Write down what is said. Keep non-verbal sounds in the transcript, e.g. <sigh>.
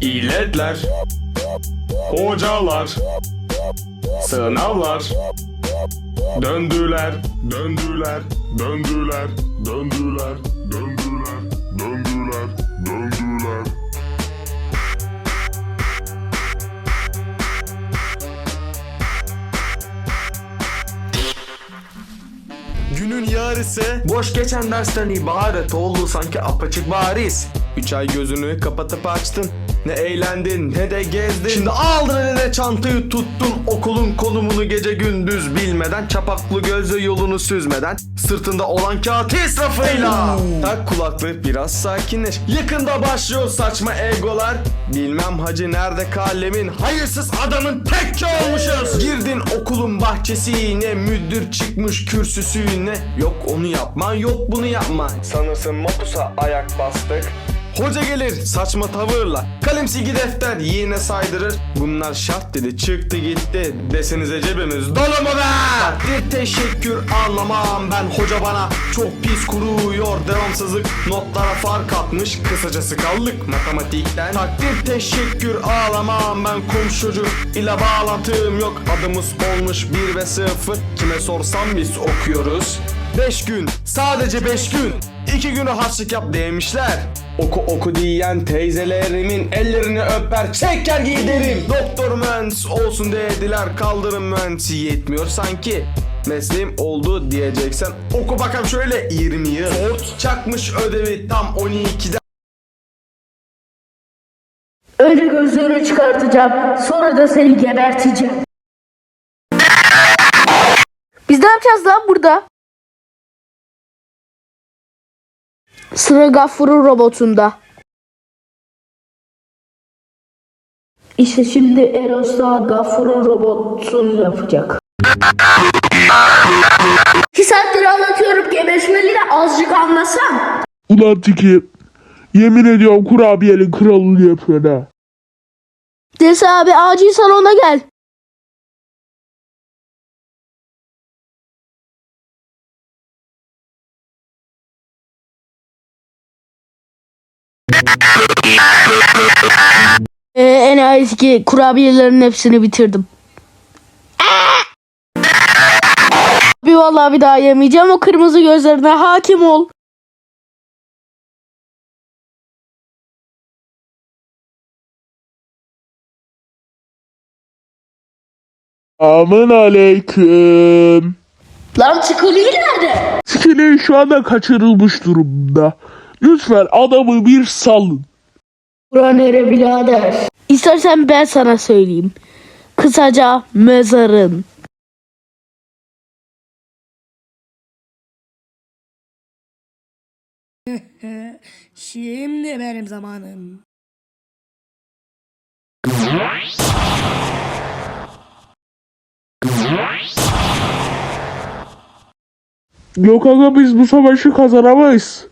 İletler Hocalar Sınavlar Döndüler Döndüler Döndüler Döndüler Döndüler Döndüler Döndüler Günün yarısı boş geçen dersten ibaret oldu sanki apaçık bariz. Üç ay gözünü kapatıp açtın. Ne eğlendin ne de gezdin. Şimdi aldın eline çantayı tuttun okulun konumunu gece gündüz bilmeden çapaklı gözle yolunu süzmeden sırtında olan kağıt israfıyla. Tak kulaklık biraz sakinleş. Yakında başlıyor saçma egolar. Bilmem hacı nerede kalemin hayırsız adamın tekke olmuşuz. Girdin okulun bahçesine müdür çıkmış kürsüsüne. Yok onu yapma yok bunu yapma. Sanırsın mapusa ayak bastık. Hoca gelir saçma tavırla Kalem silgi defter yine saydırır. Bunlar şart dedi çıktı gitti. Desenize cebimiz dolu mu be! Takdir teşekkür anlamam ben Hoca bana çok pis kuruyor Devamsızlık. Notlara fark atmış Kısacası kaldık matematikten. Takdir teşekkür ağlamam ben Komşucu ile bağlantım yok. Adımız olmuş 1 ve 0 Kime sorsam biz okuyoruz. 5 gün sadece 5 gün 2 günü harçlık yap demişler Oku oku diyen teyzelerimin ellerini öper çeker giderim Doktor mühendis olsun dediler kaldırım mühendisi yetmiyor sanki Mesleğim oldu diyeceksen oku bakalım şöyle 20 yıl Ford çakmış ödevi tam 12'de Önce gözlerini çıkartacağım. Sonra da seni geberteceğim. Biz ne yapacağız lan burada? Sıra Gaffur'un robotunda. İşte şimdi Eros da Gaffur'un robotunu yapacak. İki saattir anlatıyorum gebeşmeli de azıcık anlasam. Ulan Tiki. Yemin ediyorum kurabiyenin kralını yapıyor ha. Dese abi acil salona gel. Ee, en eski kurabiyelerin hepsini bitirdim. Bir vallahi bir daha yemeyeceğim o kırmızı gözlerine hakim ol. Aman aleyküm. Lan çikolata nerede? Tikinin şu anda kaçırılmış durumda. Lütfen adamı bir salın. Bura nere birader? İstersen ben sana söyleyeyim. Kısaca mezarın. <laughs> Şimdi benim zamanım. Yok aga biz bu savaşı kazanamayız.